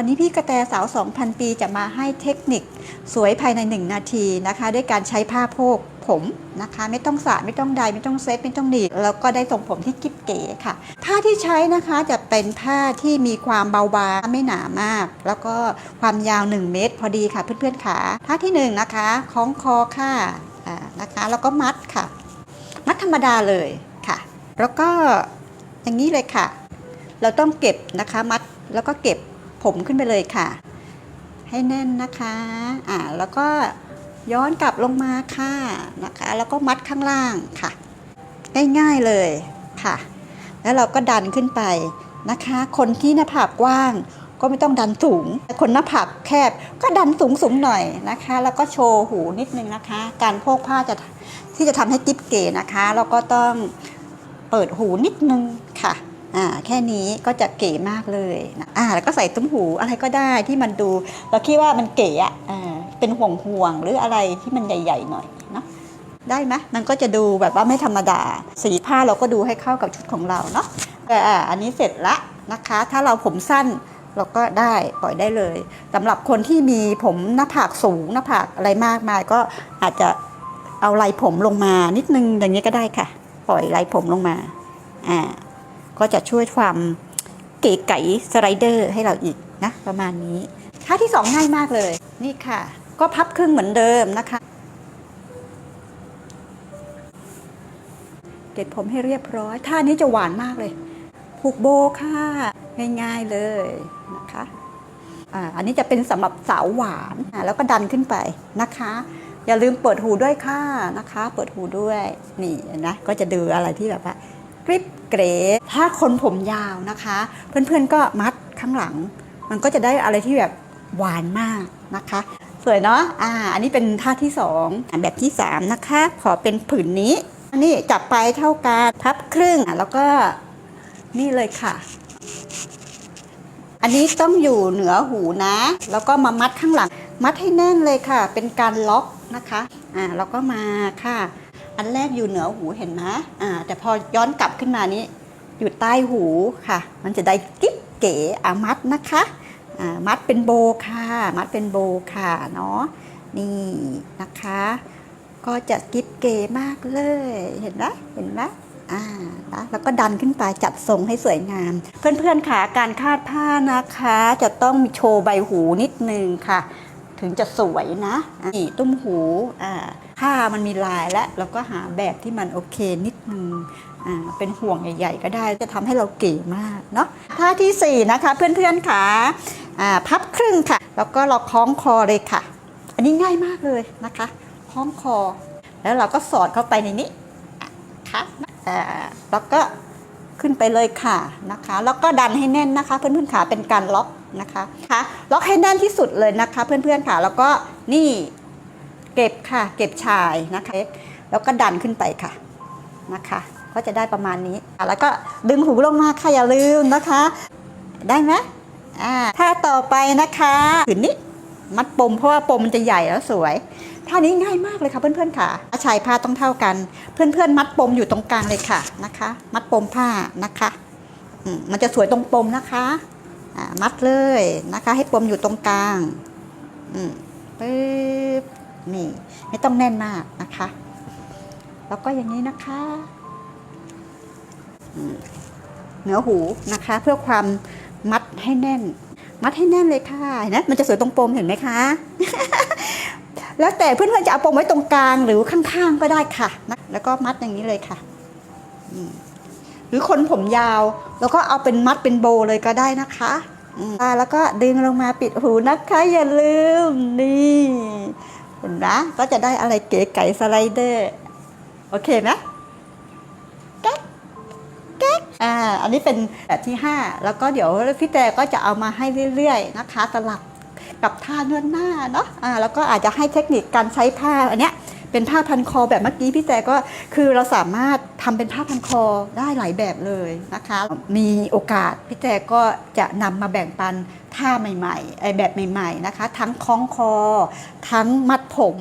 วันนี้พี่กระแตสาว 2,000 ปีจะมาให้เทคนิคสวยภายใน 1 นาทีนะคะ ด้วยการใช้ผ้าโพกผมนะคะ ไม่ต้องสระไม่ต้องใดไม่ต้องเซฟไม่ต้องหนีบแล้วก็ได้ทรงผมที่กิ๊บเก๋ค่ะ ผ้าที่ใช้นะคะจะเป็นผ้าที่มีความเบาบางไม่หนามาก แล้วก็ความยาว 1 เมตร พอดีค่ะเพื่อนๆขาท่าที่1นะคะคล้องคอค่ะนะคะ แล้วก็มัดค่ะ มัดธรรมดาเลยค่ะ แล้วก็อย่างนี้เลยค่ะ เราต้องเก็บนะคะมัดแล้วก็เก็บ ผมขึ้นไปเลยค่ะ ให้แน่นนะคะอ่าแล้วก็ย้อนกลับลงมาค่ะนะคะ แล้วก็มัดข้างล่างค่ะ ง่ายๆเลยค่ะ แล้วเราก็ดันขึ้นไปนะคะ คนที่หน้าผากกว้างก็ไม่ต้องดันสูง คนหน้าผากแคบก็ดันสูงสูงๆหน่อยนะคะ แล้วก็โชว์หูนิดนึงนะคะ การโพกผ้าจะที่จะทำให้กิ๊บเก๋นะคะ เราก็ต้องเปิดหูนิดนึงค่ะ อ่าแค่นี้ก็จะเก๋มากเลยนะอ่าแล้วก็ใส่ตุ้มหูอะไรก็ได้ที่มันดู เราคิดว่ามันเก๋อะอ่าเป็นห่วงห่วงหรืออะไรที่มันใหญ่ ๆ หน่อยเนาะได้ไหมมันก็จะดูแบบว่าไม่ธรรมดา สีผ้าเราก็ดูให้เข้ากับชุดของเราเนาะอ่าอันนี้เสร็จละนะคะ ถ้าเราผมสั้นเราก็ได้ปล่อยได้เลยสำหรับคนที่มีผมหน้าผากสูงหน้าผากอะไรมากมายก็อาจจะเอาไหลผมลงมานิดนึงอย่างนี้ก็ได้ค่ะ ปล่อยไหลผมลงมาอ่า ก็จะช่วยความเก๋ไก๋สไลเดอร์ให้เราอีกนะประมาณนี้ท่าที่สองง่ายมากเลย นี่ค่ะ ก็พับครึ่งเหมือนเดิมนะคะ เก็บผมให้เรียบร้อย ท่านี้จะหวานมากเลย ผูกโบค่ะ ง่ายๆเลยนะคะอันนี้จะเป็นสำหรับสาวหวานอ่าแล้วก็ดันขึ้นไปนะคะ อย่าลืมเปิดหูด้วยค่ะนะคะ เปิดหูด้วยนี่นะก็จะดูอะไรที่แบบว่า กริบเกรถ้าคนผมยาวนะคะ เพื่อนๆก็มัดข้างหลัง มันก็จะได้อะไรที่แบบหวานมากนะคะ สวยเนาะอ่า อันนี้เป็นท่าที่สองแบบที่สามนะคะ ขอเป็นผืนนี้อันนี้จับไปเท่ากันพับครึ่งแล้วก็นี่เลยค่ะ อันนี้ต้องอยู่เหนือหูนะ แล้วก็มามัดข้างหลัง มัดให้แน่นเลยค่ะ เป็นการล็อกนะคะอ่าแล้วก็มาค่ะ อันแรกอยู่เหนือหูเห็นไหมอ่าแต่พอย้อนกลับขึ้นมานี้ อยู่ใต้หูค่ะ มันจะได้กิ๊บเก๋อามัดนะคะอ่ามัดเป็นโบค่ะ มัดเป็นโบค่ะเนาะนี่นะคะ ก็จะกิ๊บเก๋มากเลยเห็นไหมเห็นไหมอ่าแล้วก็ดันขึ้นไปจัดทรงให้สวยงาม เพื่อนๆค่ะการคาดผ้านะคะ จะต้องมีโชว์ใบหูนิดนึงค่ะ ถึงจะสวยนะนี่ตุ้มหูอ่า ผ้ามันมีลายและเราก็หาแบบที่มันโอเคนิดนึงอ่าเป็นห่วงใหญ่ ๆ ก็ได้จะทำให้เราเก๋มากเนาะท่าที่สี่นะคะเพื่อนๆค่ะอ่าพับครึ่งค่ะ แล้วก็เราคล้องคอเลยค่ะ อันนี้ง่ายมากเลยนะคะคล้องคอ แล้วเราก็สอดเข้าไปในนี้ค่ะแล้วก็ขึ้นไปเลยค่ะนะคะ แล้วก็ดันให้แน่นนะคะ เพื่อนๆขาเป็นการล็อกนะคะคะล็อกให้แน่นที่สุดเลยนะคะ เพื่อนๆค่ะแล้วก็นี่ เก็บค่ะ เก็บชายนะคะ แล้วก็ดันขึ้นไปค่ะนะคะ ก็จะได้ประมาณนี้ แล้วก็ดึงหูลงมาค่ะอย่าลืมนะคะ ได้ไหมอ่าถ้าต่อไปนะคะผืนนี้มัดปมเพราะว่าปมมันจะใหญ่แล้วสวยท่านี้ง่ายมากเลยค่ะเพื่อนๆค่ะชายผ้าต้องเท่ากัน เพื่อนๆ มัดปมอยู่ตรงกลางเลยค่ะนะคะ มัดปมผ้านะคะอืมมันจะสวยตรงปมนะคะอ่ามัดเลยนะคะ ให้ปมอยู่ตรงกลาง อืมปึ๊บ นี่ ไม่ต้องแน่นมากนะคะ แล้วก็อย่างนี้นะคะเหนือหูนะคะ เพื่อความมัดให้แน่น มัดให้แน่นเลยค่ะเห็นะมันจะสวยตรงปมเห็นไหมคะ แล้วแต่เพื่อนๆจะเอาปมไว้ตรงกลางหรือข้างๆก็ได้ค่ะนะแล้วก็มัดอย่างนี้เลยค่ะหรือคนผมยาว แล้วก็เอาเป็นมัดเป็นโบเลยก็ได้นะคะแล้วก็ดึงลงมาปิดหูนะคะอย่าลืมนี่ เห็นไหมก็จะได้อะไรเก๋ไก๋สไลเดอร์ โอเคไหมแก๊กแก๊กอ่า อันนี้เป็นแบบที่ 5 แล้วก็เดี๋ยวพี่แต่ก็จะเอามาให้เรื่อยๆนะคะสลับกับท่านวดหน้าเนาะอ่าแล้วก็อาจจะให้เทคนิคการใช้ผ้าอันเนี้ยเป็นผ้าพันคอแบบเมื่อกี้พี่แต่ก็คือเราสามารถทำเป็นผ้าพันคอได้หลายแบบเลยนะคะ มีโอกาสพี่แต่ก็จะนำมาแบ่งปัน ท่าใหม่ๆไอแบบใหม่ๆนะคะ ทั้งคล้องคอ ทั้งมัดผม